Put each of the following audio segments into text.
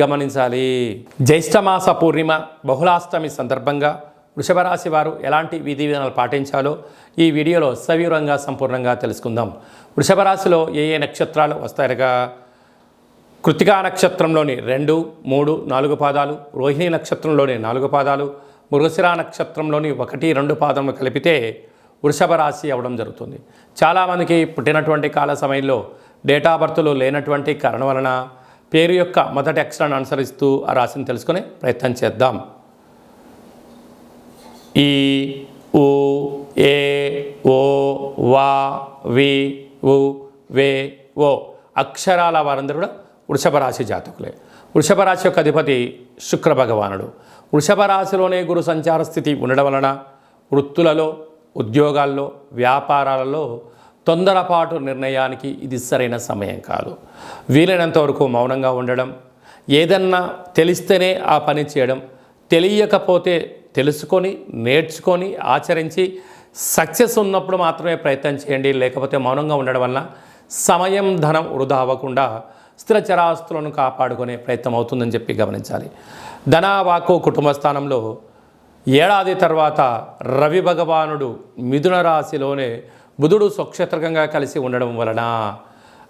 గమనించాలి. జ్యేష్ఠమాస పూర్ణిమ బహుళాష్టమి సందర్భంగా వృషభరాశి వారు ఎలాంటి విధి విధానాలు పాటించాలో ఈ వీడియోలో సవివరంగా సంపూర్ణంగా తెలుసుకుందాం. వృషభరాశిలో ఏ ఏ నక్షత్రాలు వస్తాయనగా? కృతికా నక్షత్రంలోని రెండు మూడు నాలుగు పాదాలు రోహిణి నక్షత్రంలోని నాలుగు పాదాలు మృగశిరా నక్షత్రంలోని ఒకటి రెండు పాదములు కలిపితే వృషభ రాశి అవ్వడం జరుగుతుంది. చాలామందికి పుట్టినటువంటి కాల సమయంలో డేటా బర్త్లు లేనటువంటి కారణం వలన పేరు యొక్క మొదటి అక్షరాన్ని అనుసరిస్తూ ఆ రాశిని తెలుసుకునే ప్రయత్నం చేద్దాం. ఈ ఉ ఏ ఓ వా వి ఉ వే ఓ అక్షరాల వారందరూ కూడా వృషభ రాశి జాతకులే. వృషభ రాశి యొక్క అధిపతి శుక్ర భగవానుడు. వృషభ రాశిలోనే గురు సంచార స్థితి ఉండడం వలన వృత్తులలో ఉద్యోగాల్లో వ్యాపారాలలో తొందరపాటు నిర్ణయానికి ఇది సరైన సమయం కాదు. వీలైనంత వరకు మౌనంగా ఉండడం ఏదన్నా తెలిస్తేనే ఆ పని చేయడం తెలియకపోతే తెలుసుకొని నేర్చుకొని ఆచరించి సక్సెస్ ఉన్నప్పుడు మాత్రమే ప్రయత్నం చేయండి. లేకపోతే మౌనంగా ఉండడం వల్ల సమయం ధనం వృధా అవ్వకుండా స్థిర చరాస్తులను కాపాడుకునే ప్రయత్నం అవుతుందని చెప్పి గమనించాలి. ధనావాకు కుటుంబ స్థానంలో ఏడాది తర్వాత రవి భగవానుడు మిథున రాశిలోనే బుధుడు స్వక్షేత్రకంగా కలిసి ఉండడం వలన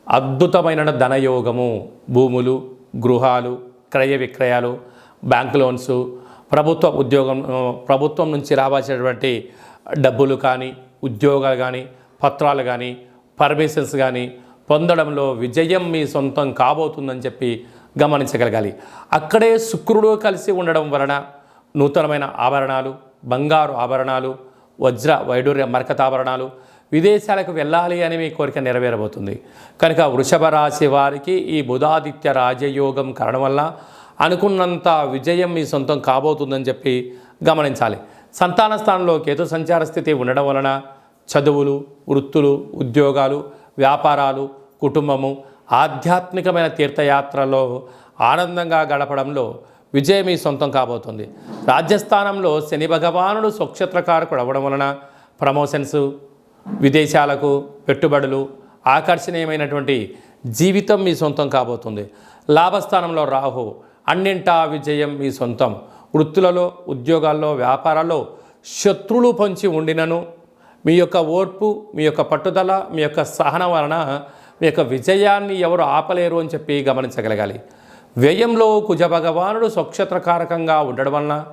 అద్భుతమైన ధనయోగము భూములు గృహాలు క్రయ విక్రయాలు బ్యాంక్ లోన్స్ ప్రభుత్వ ఉద్యోగం ప్రభుత్వం నుంచి రావాల్సినటువంటి డబ్బులు కానీ ఉద్యోగాలు కానీ పత్రాలు కానీ పర్మిషన్స్ కానీ పొందడంలో విజయం మీ సొంతం కాబోతుందని చెప్పి గమనించగలగాలి. అక్కడే శుక్రుడు కలిసి ఉండడం వలన నూతనమైన ఆభరణాలు బంగారు ఆభరణాలు వజ్ర వైడూర్య మరకతాభరణాలు విదేశాలకు వెళ్ళాలి అని మీ కోరిక నెరవేరబోతుంది. కనుక వృషభ రాశి వారికి ఈ బుధాదిత్య రాజయోగం కారణం వల్ల అనుకున్నంత విజయం మీ సొంతం కాబోతుందని చెప్పి గమనించాలి. సంతాన స్థానంలో కేతు సంచార స్థితి ఉండడం వలన చదువులు వృత్తులు ఉద్యోగాలు వ్యాపారాలు కుటుంబము ఆధ్యాత్మికమైన తీర్థయాత్రలో ఆనందంగా గడపడంలో విజయం మీ సొంతం కాబోతుంది. రాజ్యస్థానంలో శని భగవానుడు స్వక్షత్రకారకుడు అవ్వడం వలన ప్రమోషన్స్ విదేశాలకు పెట్టుబడులు ఆకర్షణీయమైనటువంటి జీవితం మీ సొంతం కాబోతుంది. లాభస్థానంలో రాహు అన్నింటా విజయం మీ సొంతం. వృత్తులలో ఉద్యోగాల్లో వ్యాపారాల్లో శత్రులు పొంచి ఉండినను మీ యొక్క ఓర్పు మీ యొక్క పట్టుదల మీ యొక్క సహనం వలన మీ యొక్క విజయాన్ని ఎవరు ఆపలేరు అని చెప్పి గమనించగలగాలి. వ్యయంలో కుజ భగవానుడు స్వక్షత్రకారకంగా ఉండడం వలన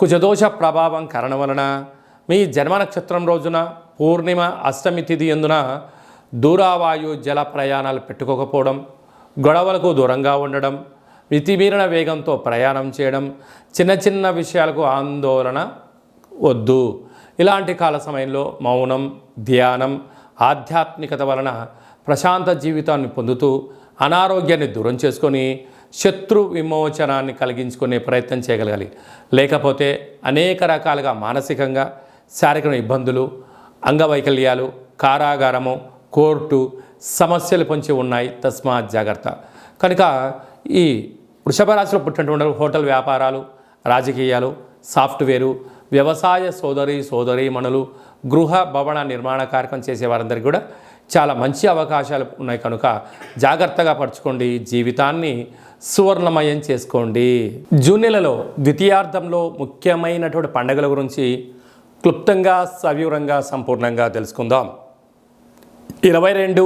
కుజదోష ప్రభావం కారణం వలన మీ జన్మ నక్షత్రం రోజున పూర్ణిమ అష్టమి తిథి ఎందున దూరావాయు జల ప్రయాణాలు పెట్టుకోకపోవడం గొడవలకు దూరంగా ఉండడం మితిమీరిన వేగంతో ప్రయాణం చేయడం చిన్న చిన్న విషయాలకు ఆందోళన వద్దు. ఇలాంటి కాల సమయంలో మౌనం ధ్యానం ఆధ్యాత్మికత వలన ప్రశాంత జీవితాన్ని పొందుతూ అనారోగ్యాన్ని దూరం చేసుకొని శత్రు విమోచనాన్ని కలిగించుకునే ప్రయత్నం చేయగలగాలి. లేకపోతే అనేక రకాలుగా మానసికంగా శారీరక ఇబ్బందులు అంగవైకల్యాలు కారాగారము కోర్టు సమస్యలు పొంచి ఉన్నాయి. తస్మా జాగ్రత్త. కనుక ఈ వృషభ రాశిలో పుట్టినటువంటి హోటల్ వ్యాపారాలు రాజకీయాలు సాఫ్ట్వేరు వ్యవసాయ సోదరి సోదరీమణులు గృహ భవన నిర్మాణ కార్యక్రమం చేసే వారందరికీ కూడా చాలా మంచి అవకాశాలు ఉన్నాయి. కనుక జాగ్రత్తగా పరచుకోండి. జీవితాన్ని సువర్ణమయం చేసుకోండి. జూన్ నెలలో ద్వితీయార్థంలో ముఖ్యమైనటువంటి పండుగల గురించి క్లుప్తంగా సవివరంగా సంపూర్ణంగా తెలుసుకుందాం. ఇరవై రెండు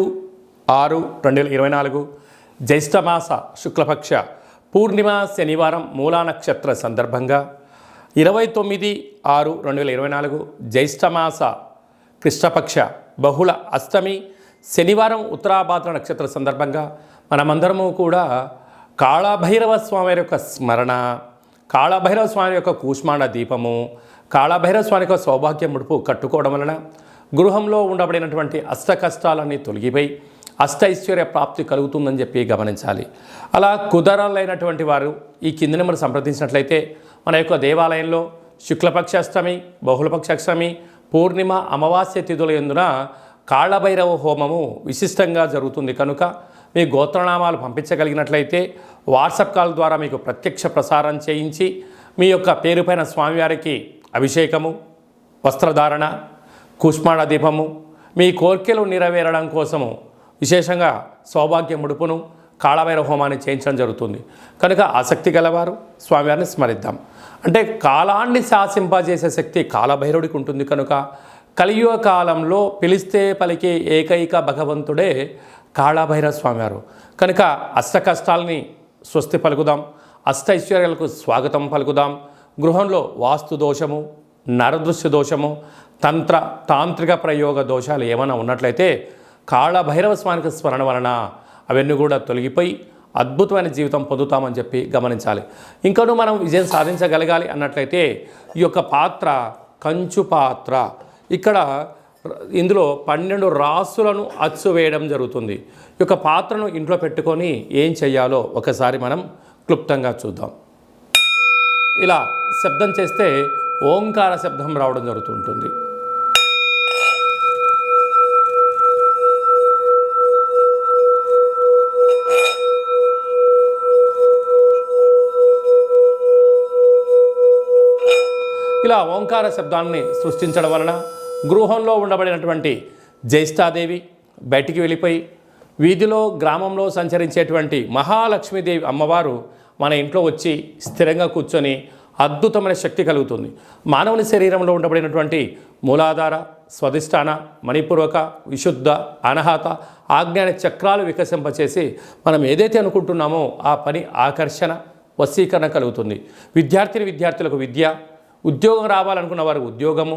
ఆరు రెండు వేల ఇరవై నాలుగు జ్యేష్ఠమాస శుక్లపక్ష పూర్ణిమ శనివారం మూలా నక్షత్ర సందర్భంగా. ఇరవై తొమ్మిది ఆరు రెండు వేల ఇరవై నాలుగు జ్యేష్ఠమాస కృష్ణపక్ష బహుళ అష్టమి శనివారం ఉత్తరాభాద్ర నక్షత్ర సందర్భంగా. మనమందరము కూడా కాళభైరవ స్వామి యొక్క స్మరణ కాళభైరవ స్వామి యొక్క కూష్మాండ దీపము కాళభైరవ స్వామి యొక్క సౌభాగ్య ముడుపు కట్టుకోవడం వలన గృహంలో ఉండబడినటువంటి అష్ట కష్టాలన్నీ తొలగిపోయి అష్టైశ్వర్య ప్రాప్తి కలుగుతుందని చెప్పి గమనించాలి. అలా కుదరలైనటువంటి వారు ఈ కింది నెంబర్ సంప్రదించినట్లయితే మన యొక్క దేవాలయంలో శుక్లపక్ష అష్టమి బహుళపక్ష అష్టమి పూర్ణిమ అమావాస్య తిథుల ఎందున కాళభైరవ హోమము విశిష్టంగా జరుగుతుంది. కనుక మీ గోత్రనామాలు పంపించగలిగినట్లయితే వాట్సాప్ కాల్ ద్వారా మీకు ప్రత్యక్ష ప్రసారం చేయించి మీ యొక్క పేరుపైన స్వామివారికి అభిషేకము వస్త్రధారణ కుష్మాణ దీపము మీ కోర్కెలు నెరవేరడం కోసము విశేషంగా సౌభాగ్య ముడుపును కాళభైరవ హోమాన్ని చేయించడం జరుగుతుంది. కనుక ఆసక్తి గలవారు స్వామివారిని స్మరిద్దాం. అంటే కాలాన్ని శాసింపజేసే శక్తి కాలభైరవుడికి ఉంటుంది కనుక కలియుగ కాలంలో పిలిస్తే పలికే ఏకైక భగవంతుడే కాళభైరవ స్వామివారు. కనుక అష్ట కష్టాలని స్వస్తి పలుకుదాం. అష్ట ఐశ్వర్యాలకు స్వాగతం పలుకుదాం. గృహంలో వాస్తు దోషము నరదృశ్య దోషము తంత్ర తాంత్రిక ప్రయోగ దోషాలు ఏమైనా ఉన్నట్లయితే కాళభైరవ స్వామికి స్మరణ వలన అవన్నీ కూడా తొలగిపోయి అద్భుతమైన జీవితం పొందుతామని చెప్పి గమనించాలి. ఇంకనూ మనం విజయం సాధించగలగాలి అన్నట్లయితే ఈ యొక్క పాత్ర కంచు పాత్ర. ఇక్కడ ఇందులో పన్నెండు రాసులను అచ్చు వేయడం జరుగుతుంది. ఈ యొక్క పాత్రను ఇంట్లో పెట్టుకొని ఏం చేయాలో ఒకసారి మనం క్లుప్తంగా చూద్దాం. ఇలా శబ్దం చేస్తే ఓంకార శబ్దం రావడం జరుగుతుంటుంది. ఇలా ఓంకార శబ్దాన్ని సృష్టించడం వలన గృహంలో ఉండబడినటువంటి జ్యేష్ఠాదేవి బయటికి వెళ్ళిపోయి వీధిలో గ్రామంలో సంచరించేటువంటి మహాలక్ష్మీదేవి అమ్మవారు మన ఇంట్లో వచ్చి స్థిరంగా కూర్చొని అద్భుతమైన శక్తి కలుగుతుంది. మానవుని శరీరంలో ఉండబడినటువంటి మూలాధార స్వధిష్టాన మణిపూర్వక విశుద్ధ అనహత ఆజ్ఞాన చక్రాలు వికసింపచేసి మనం ఏదైతే అనుకుంటున్నామో ఆ పని ఆకర్షణ వశీకరణ కలుగుతుంది. విద్యార్థిని విద్యార్థులకు విద్య ఉద్యోగం రావాలనుకున్న వారు ఉద్యోగము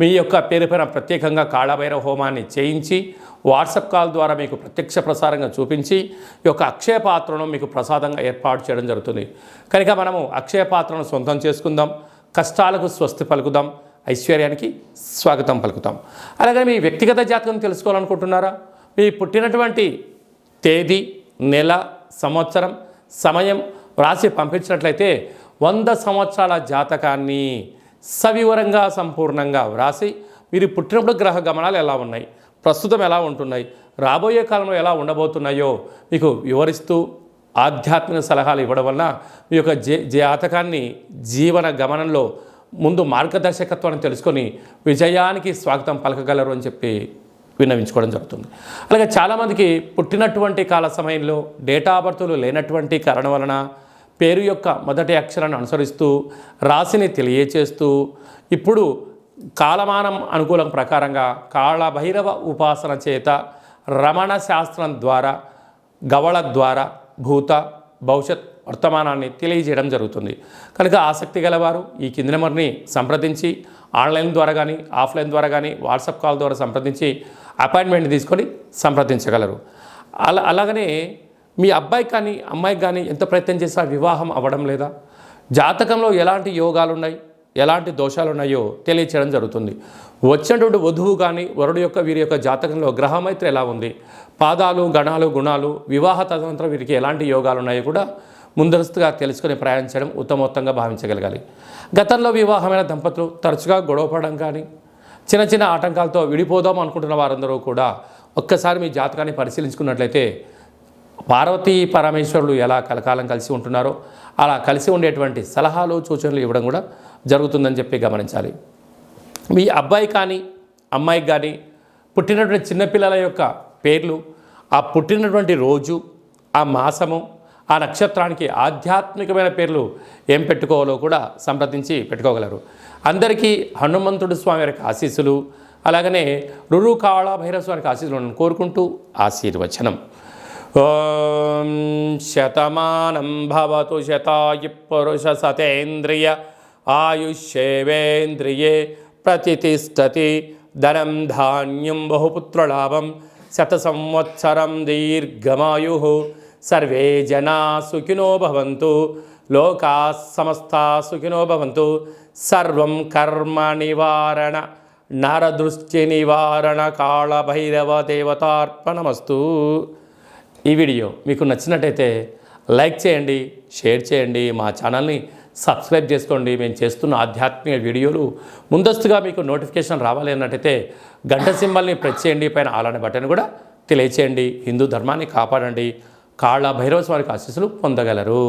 మీ యొక్క పేరు పైన ప్రత్యేకంగా కాళభైరవ హోమాన్ని చేయించి వాట్సాప్ కాల్ ద్వారా మీకు ప్రత్యక్ష ప్రసారంగా చూపించి ఈ యొక్క అక్షయ పాత్రను మీకు ప్రసాదంగా ఏర్పాటు చేయడం జరుగుతుంది. కనుక మనము అక్షయ పాత్రను సొంతం చేసుకుందాం కష్టాలకు స్వస్తి పలుకుదాం ఐశ్వర్యానికి స్వాగతం పలుకుతాం. అలాగే మీ వ్యక్తిగత జాతకం తెలుసుకోవాలనుకుంటున్నారా? మీ పుట్టినటువంటి తేదీ నెల సంవత్సరం సమయం రాసి పంపించినట్లయితే వంద సంవత్సరాల జాతకాన్ని సవివరంగా సంపూర్ణంగా వ్రాసి మీరు పుట్టినప్పుడు గ్రహ గమనాలు ఎలా ఉన్నాయి? ప్రస్తుతం ఎలా ఉంటున్నాయి? రాబోయే కాలంలో ఎలా ఉండబోతున్నాయో మీకు వివరిస్తూ ఆధ్యాత్మిక సలహాలు ఇవ్వడం వలన మీ యొక్క జే జాతకాన్ని జీవన గమనంలో ముందు మార్గదర్శకత్వాన్ని తెలుసుకొని విజయానికి స్వాగతం పలకగలరు అని చెప్పి విన్నవించుకోవడం జరుగుతుంది. అలాగే చాలామందికి పుట్టినటువంటి కాల సమయంలో డేటా బర్తులు లేనటువంటి కారణం వలన పేరు యొక్క మొదటి అక్షరాన్ని అనుసరిస్తూ రాశిని తెలియచేస్తూ ఇప్పుడు కాలమానం అనుకూలం ప్రకారంగా కాళభైరవ ఉపాసన చేత రమణ శాస్త్రం ద్వారా గవళ ద్వారా భూత భవిష్యత్ వర్తమానాన్ని తెలియజేయడం జరుగుతుంది. కనుక ఆసక్తి గలవారు ఈ కింది నెంబర్ని సంప్రదించి ఆన్లైన్ ద్వారా కానీ ఆఫ్లైన్ ద్వారా కానీ వాట్సాప్ కాల్ ద్వారా సంప్రదించి అపాయింట్మెంట్ తీసుకొని సంప్రదించగలరు. అలా అలాగనే మీ అబ్బాయి కానీ అమ్మాయికి కానీ ఎంత ప్రయత్నం చేసినా వివాహం అవ్వడం లేదా? జాతకంలో ఎలాంటి యోగాలు ఉన్నాయి ఎలాంటి దోషాలు ఉన్నాయో తెలియచేయడం జరుగుతుంది. వచ్చినటువంటి వధువు కానీ వరుడు యొక్క వీరి యొక్క జాతకంలో గ్రహమైత్రి ఎలా ఉంది? పాదాలు గణాలు గుణాలు వివాహ తదనంతరం వీరికి ఎలాంటి యోగాలు ఉన్నాయో కూడా ముందస్తుగా తెలుసుకొని ప్రయాణించడం ఉత్తమోత్తంగా భావించగలగాలి. గతంలో వివాహమైన దంపతులు తరచుగా గొడవపడడం కానీ చిన్న చిన్న ఆటంకాలతో విడిపోదాం అనుకుంటున్న వారందరూ కూడా ఒక్కసారి మీ జాతకాన్ని పరిశీలించుకున్నట్లయితే పార్వతీ పరమేశ్వరులు ఎలా కలకాలం కలిసి ఉంటున్నారో అలా కలిసి ఉండేటువంటి సలహాలు సూచనలు ఇవ్వడం కూడా జరుగుతుందని చెప్పి గమనించాలి. మీ అబ్బాయి కానీ అమ్మాయికి కానీ పుట్టినటువంటి చిన్నపిల్లల యొక్క పేర్లు ఆ పుట్టినటువంటి రోజు ఆ మాసము ఆ నక్షత్రానికి ఆధ్యాత్మికమైన పేర్లు ఏం పెట్టుకోవాలో కూడా సంప్రదించి పెట్టుకోగలరు. అందరికీ హనుమంతుడు స్వామి వారికి ఆశీస్సులు అలాగనే రురు కాళ భైరవ స్వామికి ఆశీస్సులు కోరుకుంటూ ఆశీర్వచనం. ఓం శతమానం భవతు శతాయు పురుష సతేంద్రియ ఆయుష్యేవేంద్రియే ప్రతిష్టతి ధనం ధాన్యం బహుపుత్రలాభం. శత సంవత్సరం దీర్ఘమాయు. సర్వే జనా సుఖినో భవంతు. లోకా సమస్తా సుఖినో భవంతు. సర్వం కర్మ నివారణ. నరదృష్టి నివారణ. కాళభైరవ దేవతార్పణమస్తు. ఈ వీడియో మీకు నచ్చినట్టయితే లైక్ చేయండి షేర్ చేయండి మా ఛానల్ని సబ్స్క్రైబ్ చేసుకోండి. మేము చేస్తున్న ఆధ్యాత్మిక వీడియోలు ముందస్తుగా మీకు నోటిఫికేషన్ రావాలి అన్నట్టయితే గంట సింబల్ని ప్రెస్ చేయండి. పైన అలానే బటన్ కూడా తెలియచేయండి. హిందూ ధర్మాన్ని కాపాడండి. కాళ్ళ భైరవ స్వామికి ఆశీస్సులు పొందగలరు.